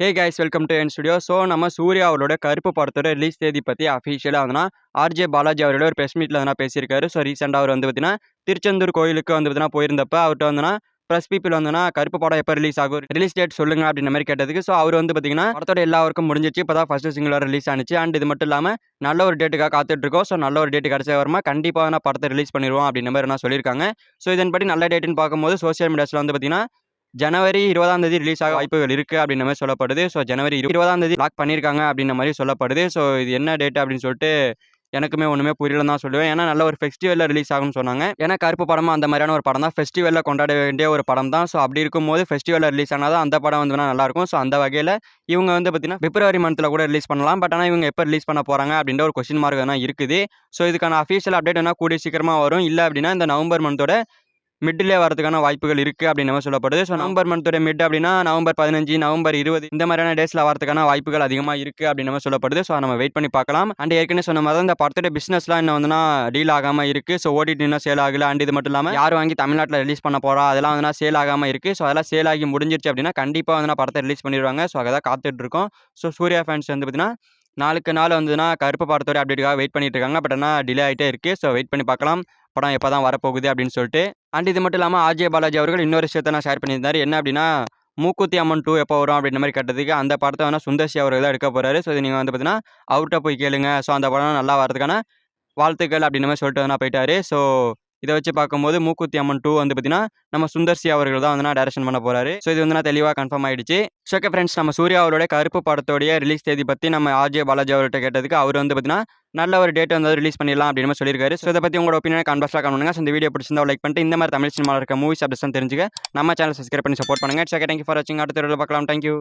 Hey guys welcome to என் studio so நம்ம சூர்யா அவரோட கருப்பு படத்தோட ரிலீஸ் தேதி பற்றி அஃபிஷியலாக வந்துன்னா ஆர்ஜே பாலாஜி அவரோட ஒரு ப்ரெஸ் மீட்டில் வந்து பேசியிருக்காரு. ஸோ ரீசெண்டாக அவர் வந்து பார்த்தீங்கன்னா திருச்செந்தூர் கோயிலுக்கு வந்து பார்த்தீங்கன்னா போயிருந்தப்ப அவர்கிட்ட வந்துன்னா ப்ரெஸ் பீப்பிள் வந்துன்னா கருப்பு படம் எப்போ ரிலீஸ் ஆகும் ரிலீஸ் டேட் சொல்லுங்க அப்படின்ற மாதிரி கேட்டதுக்கு. ஸோ அவர் வந்து பார்த்தீங்கன்னா படத்தோட எல்லா ஒர்க்கும் முடிஞ்சிச்சு இப்போ தான் ஃபஸ்ட்டு சிங்கிளாக ரிலீஸ் ஆனிச்சு. அண்ட் இது மட்டும் இல்லாமல் நல்ல ஒரு டேட்டுக்காக காத்துட்டு இருக்கோம். ஸோ நல்ல ஒரு டேட்டு கிடச்ச வரமா கண்டிப்பாக நான் படத்தை ரிலீஸ் பண்ணிடுவோம் அப்படின்ற மாதிரி நான் சொல்லியிருக்காங்க. ஸோ இதன்படி நல்ல டேட்டுன்னு பார்க்கும்போது சோஷியல் மீடியாஸில் வந்து பார்த்தீங்கன்னா ஜனவரி இருபதாம் தேதி ரிலீஸ் ஆக வாய்ப்புகள் இருக்குது அப்படின்ற மாதிரி சொல்லப்படுது. ஸோ ஜனவரி இருபதாம் தேதி லாக் பண்ணியிருக்காங்க அப்படின்ற மாதிரி சொல்லப்படுது. ஸோ இது என்ன டேட் அப்படின்னு சொல்லிட்டு எனக்குமே ஒன்றுமே புரியலன்னு தான் சொல்லுவேன். ஏன்னா நல்ல ஒரு ஃபெஸ்டிவலில் ரிலீஸ் ஆகும்னு சொன்னாங்க. ஏன்னா கருப்பு படமும் அந்த மாதிரியான ஒரு படம் தான். ஃபெஸ்டிவலில் கொண்டாட வேண்டிய ஒரு படம் தான். ஸோ அப்படி இருக்கும்போது ஃபெஸ்டிவலில் ரிலீஸ் ஆனால் தான் அந்த படம் வந்து நல்லாயிருக்கும் ஸோ அந்த வகையில் இவங்க வந்து பார்த்தீங்கன்னா பிப்ரவரி மந்தில் கூட ரிலீஸ் பண்ணலாம். பட் ஆனால் இவங்க எப்போ ரிலீஸ் பண்ண போகிறாங்க அப்படின்ற ஒரு கொஸ்டின் மார்க் தான் இருக்குது. ஸோ இதுக்கான அஃபீஷியல் அப்டேட் என்ன கூடிய சீக்கிரமாக வரும். இல்லை அப்படின்னா இந்த நவம்பர் மந்தோட மிட்டிலே வரதுக்கான வாய்ப்புகள் இருக்குது அப்படின்னு நம்ம சொல்லப்படுது. ஸோ நவம்பர் மந்தோட மிட் அப்படின்னா நவம்பர் பதினஞ்சு நவம்பர் இருபது இந்த மாதிரியான டேஸில் வரதுக்கான வாய்ப்புகள் அதிகமாக இருக்குது அப்படின்னு நம்ம சொல்லப்படுது. ஸோ நம்ம வெயிட் பண்ணி பார்க்கலாம். அண்ட் ஏற்கனவே சொன்ன மாதிரி இந்த படத்தோட பிஸ்னஸ்லாம் இன்னும் வந்துன்னா டீல் ஆகாமல் இருக்குது ஸோ ஓடிடி இன்னும் சேல் ஆகல. அண்ட் இது மட்டும் இல்லாமல் யார் வாங்கி தமிழ்நாட்டில் ரிலீஸ் பண்ண போகிறா அதெல்லாம் வந்துனா சேல் ஆகாமல் இருக்குது ஸோ அதெல்லாம் சேல் ஆகி முடிஞ்சிருச்சு அப்படின்னா கண்டிப்பாக வந்து படத்தை ரிலீஸ் பண்ணிடுவாங்க. ஸோ அதை தான் காத்துட்டு இருக்கோம். ஸோ சூர்யா ஃபேன்ஸ் வந்து பார்த்தீங்கன்னா நாளுக்கு நாள் வந்துன்னா கருப்பு படத்தோட அப்டேட்டுக்காக வெயிட் பண்ணிட்டு இருக்காங்க. பட் ஆனால் டிலே ஆகிட்டே இருக்குது ஸோ வெயிட் பண்ணி பார்க்கலாம். படம் எப்போ தான் வரப்போகுது அப்படின்னு சொல்லிட்டு அண்ட் இது மட்டும் இல்லாமல் ஆர்ஜே பாலாஜி அவர்கள் இன்னொரு விஷயத்தை நான் ஷேர் பண்ணியிருந்தார். என்ன அப்படின்னா மூக்குத்தி அம்மன் டூ எப்போ வரும் அப்படின்ற மாதிரி கேட்டதுக்கு அந்த படத்தை வேணால் சுந்தர்சி அவர்கள் தான் எடுக்க போகிறாரு ஸோ இது நீங்கள் வந்து பார்த்தீங்கன்னா அவர்கிட்ட போய் கேளுங்க. ஸோ அந்த படம் நல்லா வரதுக்கான வாழ்த்துக்கள் அப்படின்ற மாதிரி சொல்லிட்டு வந்து போயிட்டாரு. ஸோ இதை வச்சு பார்க்கும்போது மூக்குத்தி அம்மன் டூ வந்து பார்த்தீங்கன்னா நம்ம சுந்தர்சி அவர்கள் தான் வந்து நான் டைரக்ஷன் பண்ண போறாரு. ஸோ இது வந்து நான் தெளிவாக கன்ஃபார்ம் ஆயிடுச்சு. ஓகே ஃப்ரெண்ட்ஸ் நம்ம சூர்யா அவரோட கருப்பு படத்தோடைய ரிலீஸ் தேதி பற்றி நம்ம ஆர்ஜே பாலாஜி அவர்கிட்ட கேட்டதுக்கு அவர் வந்து பார்த்தீங்கன்னா நல்ல ஒரு டேட் வந்து ரிலீஸ் பண்ணிடலாம் அப்படின்னு சொல்லியிருக்காரு. ஸோ இதை பற்றி உங்களோட ஒப்பீனியன் கன்வர்ஸாக பண்ணுங்க. ஸோ இந்த வீடியோ பிடிச்சிருந்தா லைக் பண்ணிட்டு இந்த மாதிரி தமிழ் சினிமாவில் இருக்க மூவிஸ் அப்டேட்ஸ் தெரிஞ்சுக்க நம்ம சேனல் சப்ஸ்கிரைப் பண்ணி சப்போர்ட் பண்ணுங்க. ஓகே தேங்க்யூ ஃபார் வாட்சிங் அடுத்த வீடியோவில் பார்க்கலாம். தேங்க்யூ